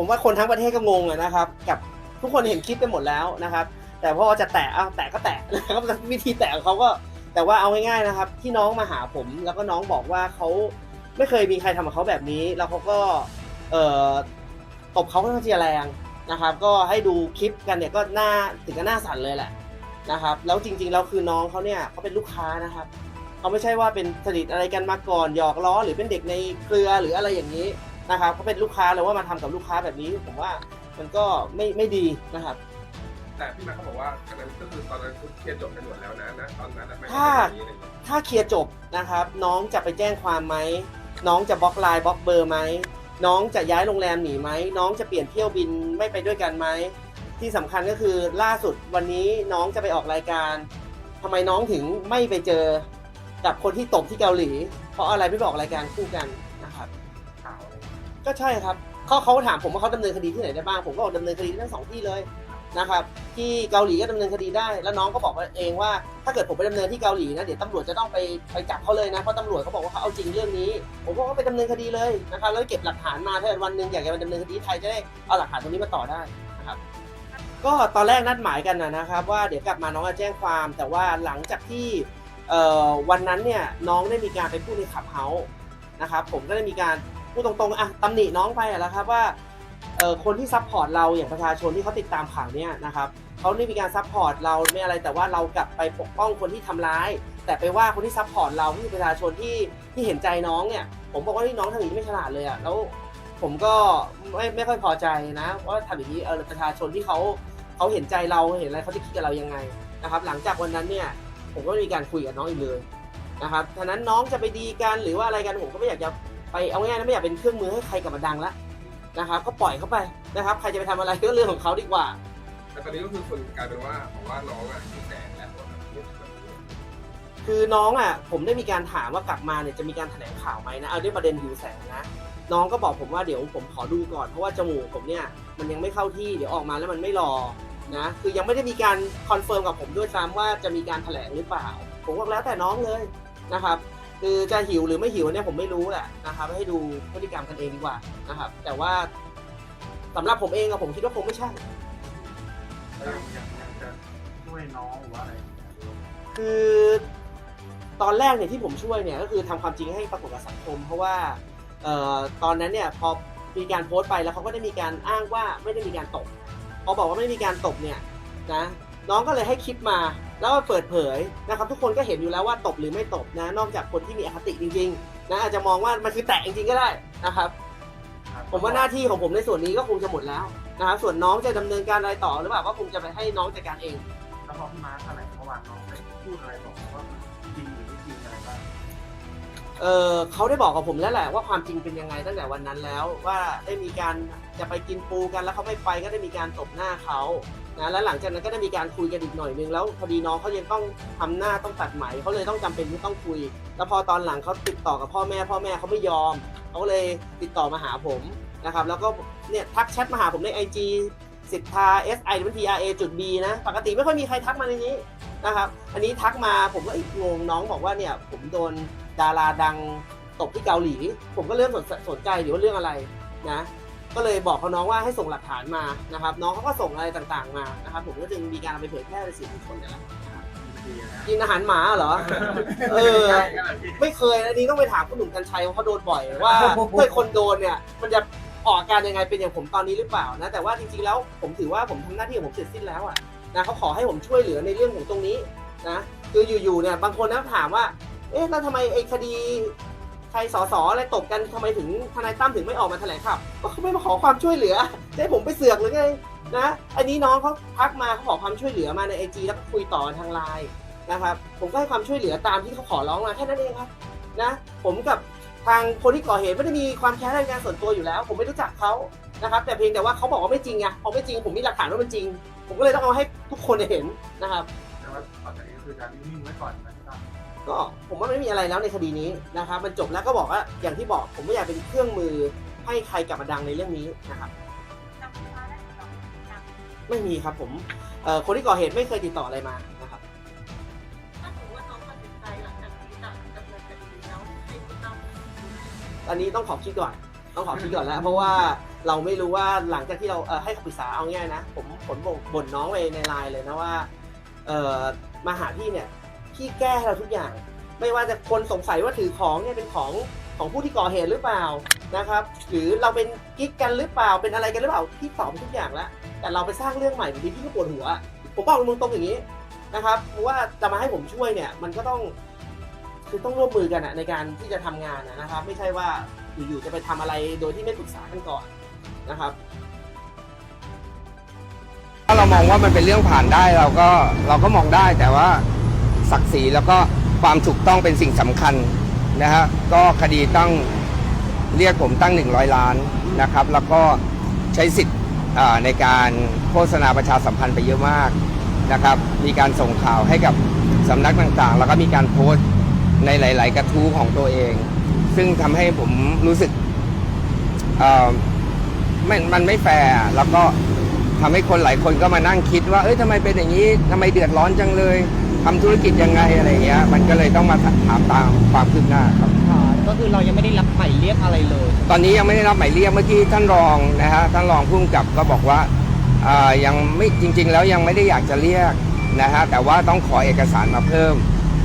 ผมว่าคนทั้งประเทศก็งงอะนะครับ กับทุกคนเห็นคลิปกันหมดแล้วนะครับ แต่พอจะแตะอะแตะก็แตะนะครับวิธีแตะเขาก็แต่ว่าเอาง่ายๆนะครับ ที่น้องมาหาผมแล้วก็น้องบอกว่าเขาไม่เคยมีใครทำกับเขาแบบนี้ แล้วเขาก็เอ่อตบเขาค่อนข้างจะแรงนะครับ ก็ให้ดูคลิปกันเนี่ยก็หน้าถึงกับหน้าสั่นเลยแหละนะครับ แล้วจริงๆแล้วคือน้องเขาเนี่ยเขาเป็นลูกค้านะครับเขาไม่ใช่ว่าเป็นสนิทอะไรกันมาก่อนหยอกล้อหรือเป็นเด็กในเครือหรืออะไรอย่างนี้ นะครับเขาเป็นลูกค้าเลยว่ามาทำกับลูกค้าแบบนี้ผมว่ามันก็ไม่ไม่ดีนะครับ แต่พี่มาเขาบอกว่าอันนั้นก็คือตอนนั้นเคลียร์จบกันหมดแล้วนะนะตอนนั้นนะไม่ถ้าใช่แบบนี้อะไรอย่างเงี้ยถ้าเคลียร์จบนะครับ น้องจะไปแจ้งความไหมน้องจะบล็อกไลน์บล็อกเบอร์ไหมน้องจะย้ายโรงแรมหนีไหมน้องจะเปลี่ยนเที่ยวบินไม่ไปด้วยกันไหมที่สำคัญก็คือล่าสุดวันนี้น้องจะไปออกรายการทำไมน้องถึงไม่ไปเจอกับคนที่ตบที่เกาหลี เพราะอะไรไม่ไปออกรายการคู่กัน ก็ใช่ครับเขาเขาถามผมว่าเขาดำเนินคดีที่ไหนได้บ้างผมก็บอกดำเนินคดีทั้งสองที่เลยนะครับที่เกาหลีก็ดำเนินคดีได้ แล้วน้องก็บอกเองว่าถ้าเกิดผมไปดำเนินที่เกาหลีนะเดี๋ยวตำรวจจะต้องไปไปจับเขาเลยนะเพราะตำรวจเขาบอกว่าเขาเอาจริงเรื่องนี้ ผมก็ไปดำเนินคดีเลยนะครับแล้วเก็บหลักฐานมาถ้าเกิดวันหนึ่งอยากจะไปดำเนินคดีไทยจะได้เอาหลักฐานตรงนี้มาต่อได้นะครับก็ตอนแรกนัดหมายกันนะครับ ว่าเดี๋ยวกลับมาน้องจะแจ้งความ แต่ว่าหลังจากที่วันนั้นเนี่ยน้องได้มีการไปพูดในขับเฮาส์นะครับผมก็ได้มีการ พูดตรงๆอะตำหนิน้องไปแล้วครับว่าเออคนที่ซัพพอร์ตเราอย่างประชาชนที่เขาติดตามข่าวเนี่ยนะครับเขาได้มีการซัพพอร์ตเราไม่อะไรแต่ว่าเรากลับไปปกป้องคนที่ทำร้าย แต่ไปว่าคนที่ซัพพอร์ตเราที่ประชาชนที่ที่เห็นใจน้องเนี่ย ผมบอกว่าที่น้องทำอย่างนี้ไม่ฉลาดเลยอะแล้วผมก็ไม่ไม่ค่อยพอใจนะว่าทำอย่างนี้เออประชาชนที่เขาเขาเห็นใจเราเห็นอะไรเขาจะคิดกับเรายังไงนะครับ หลังจากวันนั้นเนี่ย ผมก็ไม่มีการคุยกับน้องอีกเลยนะครับฉะนั้นน้องจะไปดีกันหรือว่าอะไรกันผมก็ไม่อยากจะ ไปเอาง่ายๆนะไม่อยากเป็นเครื่องมือให้ใครกลับมาดังละนะครับก็ปล่อยเขาไปนะครับ ใครจะไปทำอะไรก็เรื่องของเขาดีกว่า แต่ตอนนี้ก็คือคนกลายเป็นว่าบอกว่าน้องอะมีแสงแล้วแบบนี้แบบนี้คือน้องอะผมได้มีการถามว่ากลับมาเนี่ยจะมีการแถลงข่าวไหมนะเอาด้วยประเด็นหิวแสงนะ น้องก็บอกผมว่าเดี๋ยวผมขอดูก่อนเพราะว่าจมูกผมเนี่ยมันยังไม่เข้าที่เดี๋ยวออกมาแล้วมันไม่รอนะคือยังไม่ได้มีการคอนเฟิร์มกับผมด้วยซ้ำว่าจะมีการแถลงหรือเปล่า ผมบอกแล้วแต่น้องเลยนะครับ คือจะหิวหรือไม่หิวเนี่ยผมไม่รู้แหละนะครับ ให้ดูพฤติกรรมกันเองดีกว่านะครับ แต่ว่าสำหรับผมเองอะผมคิดว่าคงไม่ใช่อยากอยากอยากจะช่วยน้องหรือว่าอะไรอย่างเงี้ยคือตอนแรกเนี่ยที่ผมช่วยเนี่ยก็คือทำความจริงให้ปรากฏกับสังคม เพราะว่าเอ่อตอนนั้นเนี่ยพอมีการโพสต์ไปแล้วเขาก็ได้มีการอ้างว่าไม่ได้มีการตบพอบอกว่าไม่ได้มีการตบเนี่ยนะน้องก็เลยให้คลิปมา แล้วก็เปิดเผยนะครับทุกคนก็เห็นอยู่แล้วว่าตบหรือไม่ตบนะ นอกจากคนที่มีอคติจริงๆนะอาจจะมองว่ามันคือแตะจริงๆก็ได้นะครับครับผมว่าหน้าที่ของผมในส่วนนี้ก็คงจะหมดแล้วนะครับส่วนน้องจะดำเนินการอะไรต่อหรือเปล่าก็คงจะไปให้น้องจัดการเองแล้วพอพี่มาร์คอะไรเมื่อวานน้องได้พูดอะไรบอกว่าจริงหรือไม่จริงอะไรบ้างเออเขาได้บอกกับผมแล้วแหละว่าความจริงเป็นยังไงตั้งแต่วันนั้นแล้วว่าได้มีการจะไปกินปูกันแล้วเขาไม่ไปก็ได้มีการตบหน้าเขา นะแล้วหลังจากนั้นก็ได้มีการคุยกันอีกหน่อยนึงแล้วพอดีน้องเขายังต้องทำหน้าต้องตัดไหมเขาเลยต้องจำเป็นที่ต้องคุย แล้วพอตอนหลังเขาติดต่อกับพ่อแม่พ่อแม่เขาไม่ยอมเขาเลยติดต่อมาหาผมนะครับแล้วก็เนี่ยทักแชทมาหาผมใน IG สิทธา S I T R A จุด B นะ ปกติไม่ค่อยมีใครทักมาในนี้นะครับ อันนี้ทักมาผมก็อีกงงน้องบอกว่าเนี่ยผมโดนดาราดังตกที่เกาหลี ผมก็เริ่มสนสนใจหรือว่าเรื่องอะไรนะ ก็เลยบอกเขาน้องว่าให้ส่งหลักฐานมานะครับ น้องเขาก็ส่งอะไรต่างๆมานะครับ ผมก็จึงมีการเอาไปเผยแพร่ในสื่อมวลชนกันแล้วกินอาหารหมาเหรอ เออ ไม่เคยอันนี้ต้องไปถามคุณหนุ่มกัญชัยว่าเขาโดนบ่อยว่าเคยคนโดนเนี่ย มันจะออกอาการยังไงเป็นอย่างผมตอนนี้หรือเปล่านะ แต่ว่าจริงๆแล้วผมถือว่าผมทำหน้าที่ของผมเสร็จสิ้นแล้วอะนะเขาขอให้ผมช่วยเหลือในเรื่องของตรงนี้นะคืออยู่ๆเนี่ยบางคนนะถามว่าเอ๊ะแล้วทำไมไอ้คดี ใครสอสออะไรตกกันทำไมถึงทนายตั้มถึงไม่ออกมาแถลงข่าวก็เขาไม่มาขอความช่วยเหลือจะให้ผมไปเสือกหรือไงนะอันนี้น้องเขาทักมาเขาขอความช่วยเหลือมาในไอจีแล้วก็คุยต่อทางไลน์นะครับผมก็ให้ความช่วยเหลือตามที่เขาขอร้องมาแค่นั้นเองครับนะผมกับทางคนที่ก่อเหตุไม่ได้มีความแค้นอะไรกันส่วนตัวอยู่แล้ว ผมไม่รู้จักเขานะครับแต่เพียงแต่ว่าเขาบอกว่าไม่จริงไงพอไม่จริงผมมีหลักฐานว่ามันจริง ผมก็เลยต้องเอาให้ทุกคนเห็นนะครับแต่ว่าตอจากนี้คือการนิ่งไว้ก่อนนะ ก็ผมว่าไม่มีอะไรแล้วในคดีนี้นะครับมันจบแล้วก็บอกว่าอย่างที่บอกผมไม่อยากเป็นเครื่องมือให้ใครกลับมาดังในเรื่องนี้นะครับ ไม่มีครับผมเอ่อคนที่ก่อเหตุไม่เคยติดต่ออะไรมานะครับอันนี้ต้องขอคิดก่อน ต้องขอคิดก่อนแล้ว เพราะว่าเราไม่รู้ว่าหลังจากที่เราเให้คำปรึกษาเอาง่ายนะ ผมผมบ่นน้องไปในไลน์เลยนะว่าเออมาหาพี่เนี่ย พี่แก้ให้เราทุกอย่าง ไม่ว่าจะคนสงสัยว่าถือของเนี่ยเป็นของของผู้ที่ก่อเหตุหรือเปล่านะครับ หรือเราเป็นกิ๊กกันหรือเปล่าเป็นอะไรกันหรือเปล่าพี่ตอบไปทุกอย่างแล้วแต่เราไปสร้างเรื่องใหม่บางทีพี่ก็ปวดหัว ผมบอกตรงๆอย่างนี้นะครับเพราะว่าจะมาให้ผมช่วยเนี่ยมันก็ต้องคือต้องร่วมมือกันอะในการที่จะทำงานนะครับ ไม่ใช่ว่าอยู่ๆจะไปทำอะไรโดยที่ไม่ปรึกษากันก่อนนะครับ ถ้าเรามองว่ามันเป็นเรื่องผ่านได้เราก็เราก็มองได้แต่ว่า ศักดิ์ศรีแล้วก็ความถูกต้องเป็นสิ่งสำคัญนะฮะก็คดีต้องเรียกผมตั้ง 100 ล้านนะครับ แล้วก็ใช้สิทธิ์อ่าในการโฆษณาประชาสัมพันธ์ไปเยอะมากนะครับ มีการส่งข่าวให้กับสำนักต่างๆ แล้วก็มีการโพสต์ในหลาย ๆ กระทู้ของตัวเอง ซึ่งทำให้ผมรู้สึกเอ่อไม่มันไม่แฟร์อะแล้วก็ทำให้คนหลายคนก็มานั่งคิดว่า เอ้ยทำไมเป็นอย่างนี้ทำไมเดือดร้อนจังเลย ทำธุรกิจยังไงอะไรเงี้ย มันก็เลยต้องมาถามตามความคืบหน้าครับ ค่ะก็คือเรายังไม่ได้รับหมายเรียกอะไรเลยตอนนี้ยังไม่ได้รับหมายเรียกเมื่อกี้ท่านรองนะฮะท่านรองผู้กำกับก็บอกว่าอ่ายังไม่จริง ๆ แล้วยังไม่ได้อยากจะเรียกนะฮะแต่ว่าต้องขอเอกสารมาเพิ่ม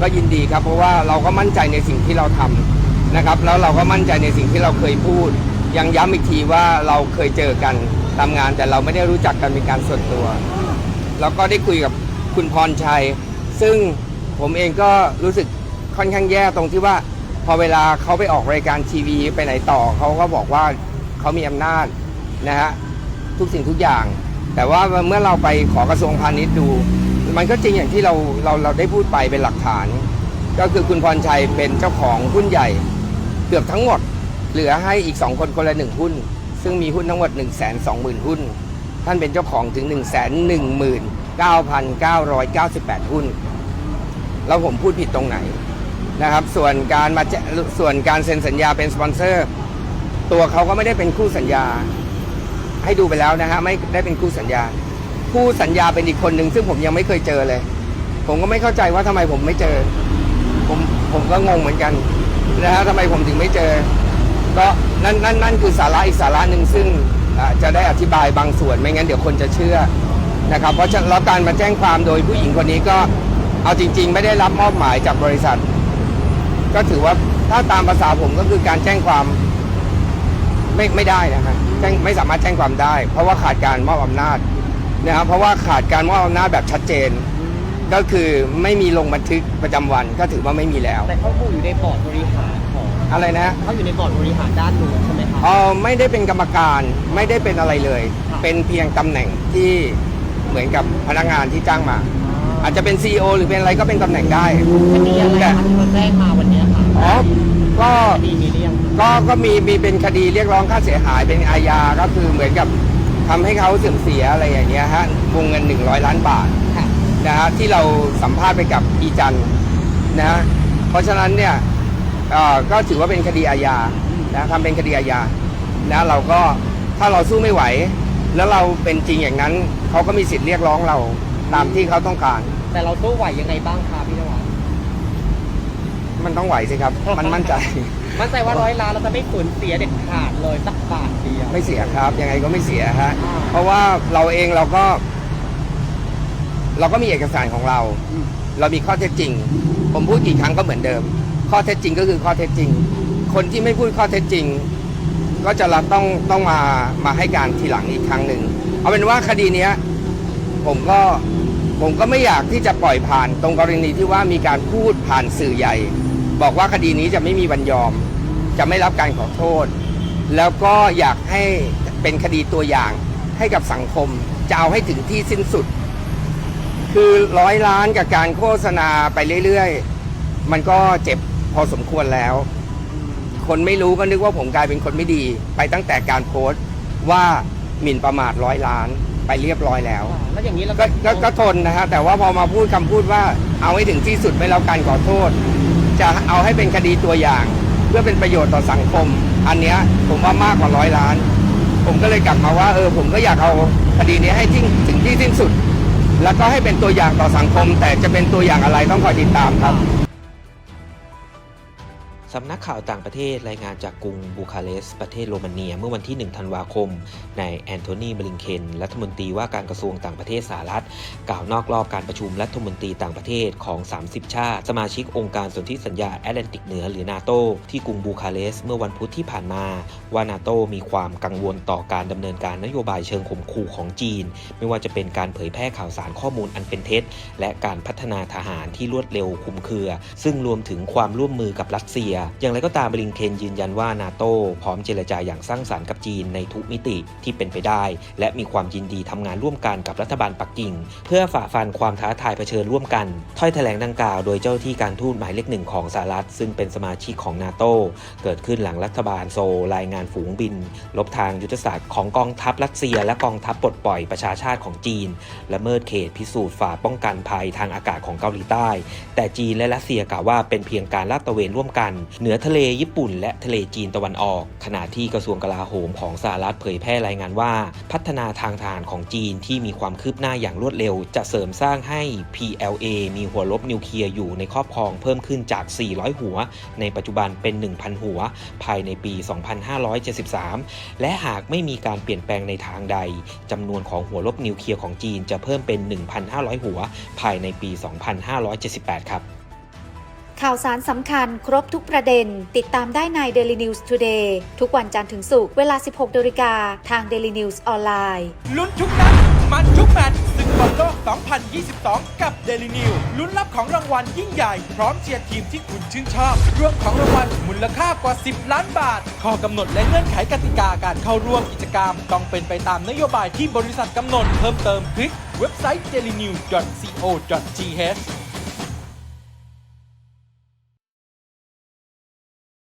ก็ยินดีครับ เพราะว่าเราก็มั่นใจในสิ่งที่เราทำนะครับ แล้วเราก็มั่นใจในสิ่งที่เราเคยพูด ยังย้ำอีกทีว่าเราเคยเจอกันทำงานแต่เราไม่ได้รู้จักกันเป็นการส่วนตัว แล้วก็ได้คุยกับคุณพรชัย ซึ่งผมเองก็รู้สึกค่อนข้างแย่ตรงที่ว่า พอเวลาเขาไปออกรายการทีวีไปไหนต่อเขาก็บอกว่าเขามีอำนาจนะฮะทุกสิ่งทุกอย่าง แต่ว่าเมื่อเราไปขอกระทรวงพาณิชย์ดู มันก็จริงอย่างที่เราเราเราได้พูดไปเป็นหลักฐาน ก็คือคุณพรชัยเป็นเจ้าของหุ้นใหญ่ เกือบทั้งหมด เหลือให้อีก2คนคนละหนึ่งหุ้น ซึ่งมีหุ้นทั้งหมด 1 2 0 0 0 0 หุ้น ท่านเป็นเจ้าของถึง 1 1 9 9 9 8 หุ้น แล้วผมพูดผิดตรงไหนนะครับ ส่วนการมาแจ้ส่วนการเซ็นสัญญาเป็นสปอนเซอร์ ตัวเขาก็ไม่ได้เป็นคู่สัญญา ให้ดูไปแล้วนะฮะไม่ได้เป็นคู่สัญญา คู่สัญญาเป็นอีกคนหนึ่งซึ่งผมยังไม่เคยเจอเลย ผมก็ไม่เข้าใจว่าทำไมผมไม่เจอ ผมผมก็งงเหมือนกันนะฮะทำไมผมถึงไม่เจอ ก็นั่นนั่นนั่นคือสาระอีกสาระหนึ่งซึ่งจะได้อธิบายบางส่วนไม่งั้นเดี๋ยวคนจะเชื่อนะครับ เพราะฉะนั้นแล้วการมาแจ้งความโดยผู้หญิงคนนี้ก็ เอาจริง ๆ ไม่ได้รับมอบหมายจากบริษัท ก็ถือว่าถ้าตามภาษาผมก็คือการแจ้งความไม่ไม่ได้นะฮะแจ้งไม่สามารถแจ้งความได้ เพราะว่าขาดการมอบอำนาจนะครับเพราะว่าขาดการมอบอำนาจแบบชัดเจน ก็คือไม่มีลงบันทึกประจำวันก็ถือว่าไม่มีแล้ว แต่เขาอยู่ในบอร์ดบริหารของอะไรนะเขาอยู่ในบอร์ดบริหารด้านนู้นใช่ไหมคะเออไม่ได้เป็นกรรมการไม่ได้เป็นอะไรเลยครับเป็นเพียงตำแหน่งที่เหมือนกับพนักงานที่จ้างมา อาจจะเป็น CEO หรือเป็นอะไรก็เป็นตำแหน่งได้ คดีอะไรคะที่เขาแจ้งมาวันเนี้ยค่ะอ๋อ ก็ คดีนี้หรือยังก็ก็มีมีเป็นคดีเรียกร้องค่าเสียหายเป็นอาญาก็คือเหมือนกับทำให้เขาเสื่อมเสียอะไรอย่างเงี้ยฮะวงเงิน 100 ล้านบาทค่ะนะฮะที่เราสัมภาษณ์ไปกับอีจันทร์นะฮะเพราะฉะนั้นเนี่ยเอ่อก็ถือว่าเป็นคดีอาญานะทำเป็นคดีอาญานะเราก็ถ้าเราสู้ไม่ไหว แล้วเราเป็นจริงอย่างนั้นเขาก็มีสิทธิ์เรียกร้องเรา ตามที่เขาต้องการ แต่เราสู้ไหวยังไงบ้างคะพี่นวัดมันต้องไหวสิครับ มันมั่นใจ มั่นใจว่าร้อยล้านเราจะไม่สูญเสียเด็ดขาดเลยสักบาทเดียวไม่เสียครับ ยังไงก็ไม่เสียฮะอ่าเพราะว่าเราเองเราก็ เราก็มีเอกสารของเราอืมเรามีข้อเท็จจริง ผมพูดกี่ครั้งก็เหมือนเดิม ข้อเท็จจริงก็คือข้อเท็จจริง คนที่ไม่พูดข้อเท็จจริง ก็จะรับต้องต้องมามาให้การทีหลังอีกครั้งหนึ่ง เอาเป็นว่าคดีเนี้ย ผมก็ ผมก็ไม่อยากที่จะปล่อยผ่านตรงกรณีที่ว่ามีการพูดผ่านสื่อใหญ่ บอกว่าคดีนี้จะไม่มีวันยอม จะไม่รับการขอโทษ แล้วก็อยากให้เป็นคดีตัวอย่างให้กับสังคมจะเอาให้ถึงที่สิ้นสุด คือร้อยล้านกับการโฆษณาไปเรื่อยๆ มันก็เจ็บพอสมควรแล้ว คนไม่รู้ก็นึกว่าผมกลายเป็นคนไม่ดี ไปตั้งแต่การโพสต์ว่าหมิ่นประมาทร้อยล้าน ไปเรียบร้อยแล้วอ่าแล้วอย่างนี้เราก็ก็ก็ทนนะฮะแต่ว่าพอมาพูดคำพูดว่าเอาให้ถึงที่สุดไม่รับการขอโทษ จะเอาให้เป็นคดีตัวอย่าง เพื่อเป็นประโยชน์ต่อสังคม อันเนี้ยผมว่ามากกว่าร้อยล้าน ผมก็เลยกลับมาว่าเออผมก็อยากเอาคดีนี้ให้ทิ้งถึงที่สิ้นสุด แล้วก็ให้เป็นตัวอย่างต่อสังคม แต่จะเป็นตัวอย่างอะไรต้องคอยติดตามครับ สำนักข่าวต่างประเทศรายงานจากกรุงบูคาเรสต์ประเทศโรมาเนีย เมื่อวันที่ 1 ธันวาคม นายแอนโทนีบลิงเคนรัฐมนตรีว่าการกระทรวงต่างประเทศสหรัฐ กล่าวนอกรอบการประชุมรัฐมนตรีต่างประเทศของ 30 ชาติ สมาชิกองค์การสนธิสัญญาแอตแลนติกเหนือหรือนาโตที่กรุงบูคาเรสต์เมื่อวันพุธที่ผ่านมา ว่านาโตมีความกังวลต่อการดำเนินการนโยบายเชิงข่มขู่ของจีน ไม่ว่าจะเป็นการเผยแพร่ข่าวสารข้อมูลอันเป็นเท็จ และการพัฒนาทหารที่รวดเร็วคุมเครือ ซึ่งรวมถึงความร่วมมือกับรัสเซียอย่างไรก็ตามบลิงเคนยืนยันว่านาโต้พร้อมเจรจาอย่างสร้างสรรค์กับจีนในทุกมิติที่เป็นไปได้ และมีความยินดีทำงานร่วมกันกับรัฐบาลปักกิ่ง เพื่อฝ่าฟันความท้าทายเผชิญร่วมกันถ้อยแถลงดังกล่าวโดยเจ้าหน้าที่การทูตหมายเลขหนึ่งของสหรัฐซึ่งเป็นสมาชิกของนาโต้เกิดขึ้นหลังรัฐบาลโซลรายงานฝูงบิน ลบทางยุทธศาสตร์ของกองทัพรัสเซีย และกองทัพปลดปล่อยประชาชาติของจีนละเมิดเขตพิสูจน์ฝ่าป้องกันภัยทางอากาศของเกาหลีใต้ แต่จีนและรัสเซียกล่าวว่าเป็นเพียงการลาดตระเวนร่วมกันเหนือทะเลญี่ปุ่น และทะเลจีนตะวันออก ขณะที่กระทรวงกลาโหมของสหรัฐเผยแพร่รายงานว่า พัฒนาทางทหารของจีนที่มีความคืบหน้าอย่างรวดเร็ว จะเสริมสร้างให้ PLA มีหัวลบนิวเคลียร์อยู่ในครอบครองเพิ่มขึ้นจาก 400 หัว ในปัจจุบันเป็น 1,000 หัว ภายในปี 2573 และหากไม่มีการเปลี่ยนแปลงในทางใดจำนวนของหัวลบนิวเคลียร์ของจีนจะเพิ่มเป็น 1,500 หัว ภายในปี 2578 ครับ ข่าวสารสำคัญครบทุกประเด็น ติดตามได้ใน Daily News Today ทุกวันจันทร์ถึงศุกร์เวลา 16นาฬิกาทาง Daily News ออนไลน์ ลุ้นทุกนัด มันทุกแมตช์ศึกบอลโลก 2022 กับ Daily New ลุ้นรับของรางวัลยิ่งใหญ่ พร้อมเชียร์ทีมที่คุณชื่นชอบรวมของรางวัลมูลค่ากว่า 10 ล้านบาท ข้อกำหนดและเงื่อนไขกติกาการเข้าร่วมกิจกรรม ต้องเป็นไปตามนโยบายที่บริษัทกำหนดเพิ่มเติมคลิกเว็บไซต์ dailynew.co.th